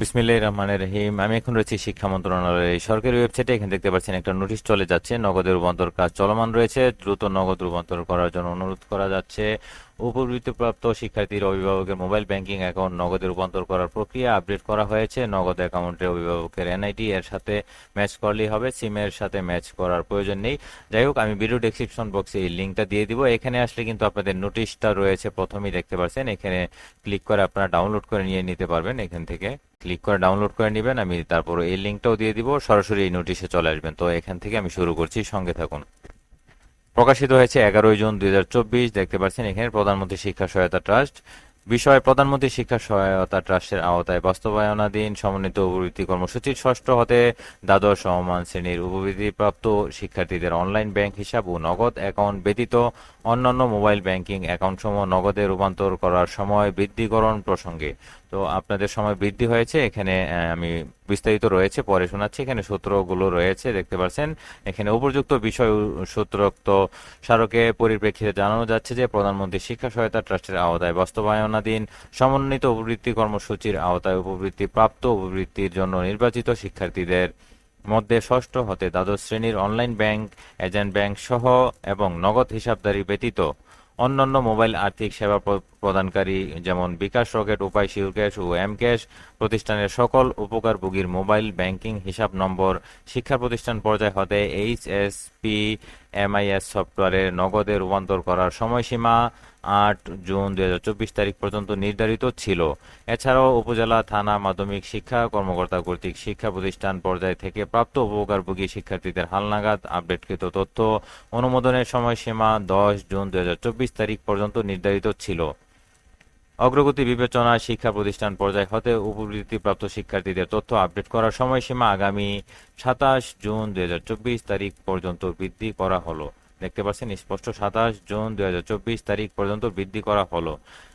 বিসমিল্লাহির রহমানির রহিম। আমি এখন রয়েছি শিক্ষা মন্ত্রণালয়ের সরকারি ওয়েবসাইটে। এখানে দেখতে পাচ্ছেন একটা নোটিশ চলে যাচ্ছে নগদের রূপান্তর কাজ চলমান রয়েছে। দ্রুত নগদ রূপান্তর করার জন্য অনুরোধ করা যাচ্ছে। উপবৃত্তিপ্রাপ্ত শিক্ষার্থীর অভিভাবকের মোবাইল ব্যাংকিং অ্যাকাউন্ট নগদে রূপান্তর করার প্রক্রিয়া আপডেট করা হয়েছে। নগদ অ্যাকাউন্টে অভিভাবকের এনআইডি এর সাথে ম্যাচ করলেই হবে সিমের সাথে ম্যাচ করার প্রয়োজন নেই। যাই হোক, আমি ভিডিও ডেসক্রিপশন বক্সে এই লিঙ্কটা দিয়ে দিব। এখানে আসলে কিন্তু আপনাদের নোটিশটা রয়েছে, প্রথমেই দেখতে পাচ্ছেন। এখানে ক্লিক করে আপনারা ডাউনলোড করে নিয়ে নিতে পারবেন এখান থেকে। ক্লিক করে ডাউনলোড করে নেবেন, আমি তারপর এই লিঙ্কটাও দিয়ে দিব, সরাসরি এই নোটিশে চলে আসবেন। তো এখান থেকে আমি শুরু করছি, সঙ্গে থাকুন। প্রকাশিত হয়েছে এগারোই জুন দুই হাজার চব্বিশ, দেখতে পাচ্ছেন এখানে প্রধানমন্ত্রী শিক্ষা সহায়তা ট্রাস্ট বিষয় প্রধানমন্ত্রী শিক্ষা সহায়তা ট্রাস্টের আওতায় বাস্তবায়নাধীন সমন্বিত উপবৃত্তি কর্মসূচির ষষ্ঠ হতে দ্বাদশ সমমান শ্রেণির উপবৃদ্ধিপ্রাপ্ত শিক্ষার্থীদের অনলাইন ব্যাংক হিসাব ও নগদ অ্যাকাউন্ট ব্যতীত অন্যান্য মোবাইল ব্যাংকিং অ্যাকাউন্টসমূহ নগদে রূপান্তর করার সময় বৃদ্ধিকরণ প্রসঙ্গে। তো আপনাদের সময় বৃদ্ধি হয়েছে, এখানে আমি বিস্তারিত রয়েছে, পরে শোনাচ্ছি। এখানে সূত্রগুলো রয়েছে, দেখতে পাচ্ছেন। এখানে উপযুক্ত বিষয় সূত্রোক্ত স্মারকে পরিপ্রেক্ষিতে জানানো যাচ্ছে যে, প্রধানমন্ত্রী শিক্ষা সহায়তা ট্রাস্টের আওতায় বাস্তবায়নাধীন সমন্বিত উপবৃত্তি কর্মসূচির আওতায় উপবৃত্তি প্রাপ্ত উপবৃত্তির জন্য নির্বাচিত শিক্ষার্থীদের মধ্যে ষষ্ঠ হতে দ্বাদশ শ্রেণির অনলাইন ব্যাংক, এজেন্ট ব্যাংক সহ এবং নগদ হিসাবধারী ব্যতীত অন্যান্য মোবাইল আর্থিক সেবা প্রদানকারী যেমন bKash Rocket, Upay Sure Cash ও এম ক্যাশ প্রতিষ্ঠানের সকল উপকারভোগীর মোবাইল ব্যাংকিং হিসাব নম্বর, শিক্ষা প্রতিষ্ঠান পর্যায় হতে এইচ এস পি এমআইএস সফটওয়্যারে নগদে রূপান্তর করার সময়সীমা আট জুন দু হাজার চব্বিশ তারিখ পর্যন্ত নির্ধারিত ছিল। এছাড়াও উপজেলা, থানা, মাধ্যমিক শিক্ষা কর্মকর্তা কর্তৃক শিক্ষা প্রতিষ্ঠান পর্যায় থেকে প্রাপ্ত উপকারভোগী শিক্ষার্থীদের হালনাগাদ আপডেটকৃত তথ্য অনুমোদনের সময়সীমা দশ জুন দুই হাজার চব্বিশ তারিখ পর্যন্ত নির্ধারিত ছিল। অগ্রগতি বিবেচনায় শিক্ষা প্রতিষ্ঠান পর্যায় হতে উপবৃত্তিপ্রাপ্ত শিক্ষার্থীদের তথ্য আপডেট করার সময়সীমা আগামী সাতাশ জুন দুই হাজার চব্বিশ তারিখ পর্যন্ত বৃদ্ধি করা হলো। দেখতে পাচ্ছেন, স্পষ্ট সাতাশ জুন দুই হাজার চব্বিশ তারিখ পর্যন্ত বৃদ্ধি করা হলো।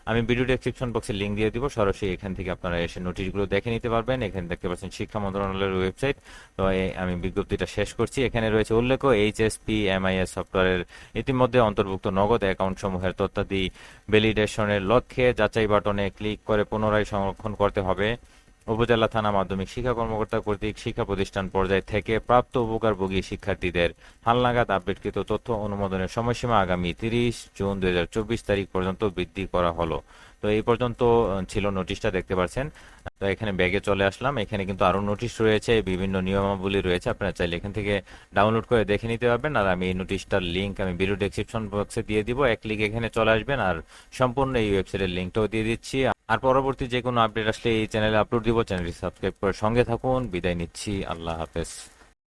আমি ভিডিও ডেসক্রিপশন বক্সে লিঙ্ক দিয়ে দিব, সরাসরি এখান থেকে আপনারা এসে নোটিশগুলো দেখে নিতে পারবেন। এখানে দেখতে পাচ্ছেন, শিক্ষা মন্ত্রণালয়ের ওয়েবসাইট তো আমি বিজ্ঞপ্তিটা শেষ করছি। এখানে রয়েছে উল্লেখ এইচএসপি, এমআইএস সফটওয়্যারের ইতিমধ্যে অন্তর্ভুক্ত নগদ অ্যাকাউন্ট সমূহের তথ্যাদি ভ্যালিডেশনের লক্ষ্যে যাচাই বাটনে ক্লিক করে পুনরায় সংরক্ষণ করতে হবে। উপজেলা থানা মাধ্যমিক শিক্ষা কর্মকর্তা কর্তৃক শিক্ষা প্রতিষ্ঠান পর্যায় থেকে প্রাপ্ত উপকারভোগী শিক্ষার্থীদের হালনাগাদ আপডেটকৃত তথ্য অনুমোদনের সময়সীমা আগামী তিরিশ জুন দুই তারিখ পর্যন্ত বৃদ্ধি করা হলো। তো এই পর্যন্ত ছিল নোটিশটা, দেখতে পাচ্ছেন। তো এখানে ব্যাগে চলে আসলাম। এখানে কিন্তু আরও নোটিশ রয়েছে, বিভিন্ন নিয়মাবলী রয়েছে। আপনারা চাইলে এখান থেকে ডাউনলোড করে দেখে নিতে পারবেন। আর আমি এই নোটিশটার লিঙ্ক আমি ভিডিও ডেসক্রিপশন বক্সে দিয়ে দিব। এক ক্লিক এখানে চলে আসবেন। আর সম্পূর্ণ এই ওয়েবসাইটের লিংকটাও দিয়ে দিচ্ছি। আর পরবর্তী যে কোনো আপডেট আসলে এই চ্যানেলে আপলোড দিব চ্যানেলটি সাবস্ক্রাইব করে সঙ্গে থাকুন। বিদায় নিচ্ছি। আল্লাহ হাফেজ।